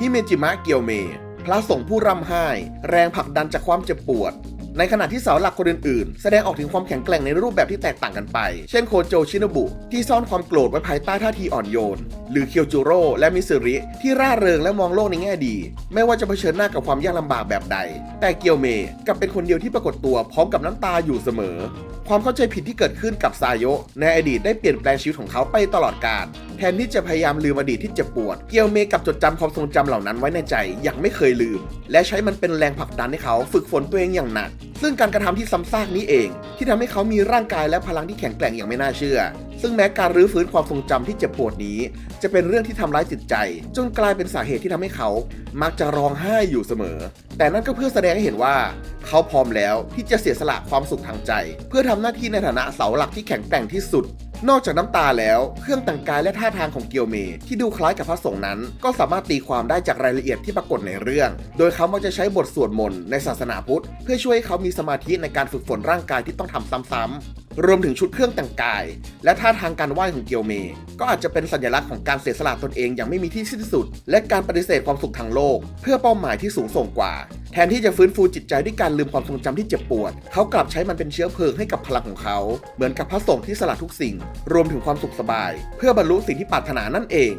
ฮิเมจิมะเกียวเม พระสงฆ์ผู้ร่ำไห้ แรงผลักดันจากความเจ็บปวด ในขณะที่เสาหลักคนอื่นๆ แสดงออกถึงความแข็งแกร่งในรูปแบบที่แตกต่างกันไป เช่นโคโจชินบุ ที่ซ่อนความโกรธไว้ภายใต้ท่าทีอ่อนโยน หรือเคียวจูโร่และมิสึริ ที่ร่าเริงและมองโลกในแง่ดี ไม่ว่าจะเผชิญหน้ากับความยากลำบากแบบใด แต่เกียวเมกลับเป็นคนเดียวที่ปรากฏตัวพร้อมกับน้ำตาอยู่เสมอ ความเข้าใจผิดที่เกิดขึ้นกับซาโยในอดีตได้เปลี่ยนแปลงชีวิตของเขาไปตลอดกาล แทนที่จะพยายามลืมอดีตที่เจ็บปวด เกียวเมกับจดจำความทรงจำเหล่านั้นไว้ในใจอย่างไม่เคยลืม และใช้มันเป็นแรงผลักดันให้เขาฝึกฝนตัวเองอย่างหนัก ซึ่งการกระทำที่ซ้ำซากนี้เอง ที่ทำให้เขามีร่างกายและพลังที่แข็งแกร่งอย่างไม่น่าเชื่อ ซึ่งแม้การรื้อฟื้นความทรงจำที่เจ็บปวดนี้ จะเป็นเรื่องที่ทำร้ายจิตใจ จนกลายเป็นสาเหตุที่ทำให้เขา มักจะร้องไห้อยู่เสมอ แต่นั่นก็เพื่อแสดงให้เห็นว่า เขาพร้อมแล้วที่จะเสียสละความสุขทางใจ เพื่อทำหน้าที่ในฐานะเสาหลักที่แข็งแกร่งที่สุด นอกจากน้ำตาแล้ว เครื่องแต่งกายและท่าทางของเกียวเมที่ดูคล้ายกับพระสงฆ์นั้น ก็สามารถตีความได้จากรายละเอียดที่ปรากฏในเรื่อง โดยเขามักจะใช้บทสวดมนต์ในศาสนาพุทธ เพื่อช่วยให้เขามีสมาธิในการฝึกฝนร่างกายที่ต้องทำซ้ำๆรวมถึงชุดเครื่องแต่งกาย และท่าทางการไหว้ของเกียวเม ก็อาจจะเป็นสัญลักษณ์ของการเสียสละตนเองอย่างไม่มีที่สิ้นสุด และการปฏิเสธความสุขทางโลก เพื่อเป้าหมายที่สูงส่งกว่า แทนที่จะฟื้นฟูจิตใจด้วยการลืมความทรงจำที่เจ็บปวด เขากลับใช้มันเป็นเชื้อเพลิงให้กับพลังของเขา เหมือนกับพระสงฆ์ที่สละทุกสิ่ง รวมถึงความสุขสบาย เพื่อบรรลุสิ่งที่ปรารถนานั่นเอง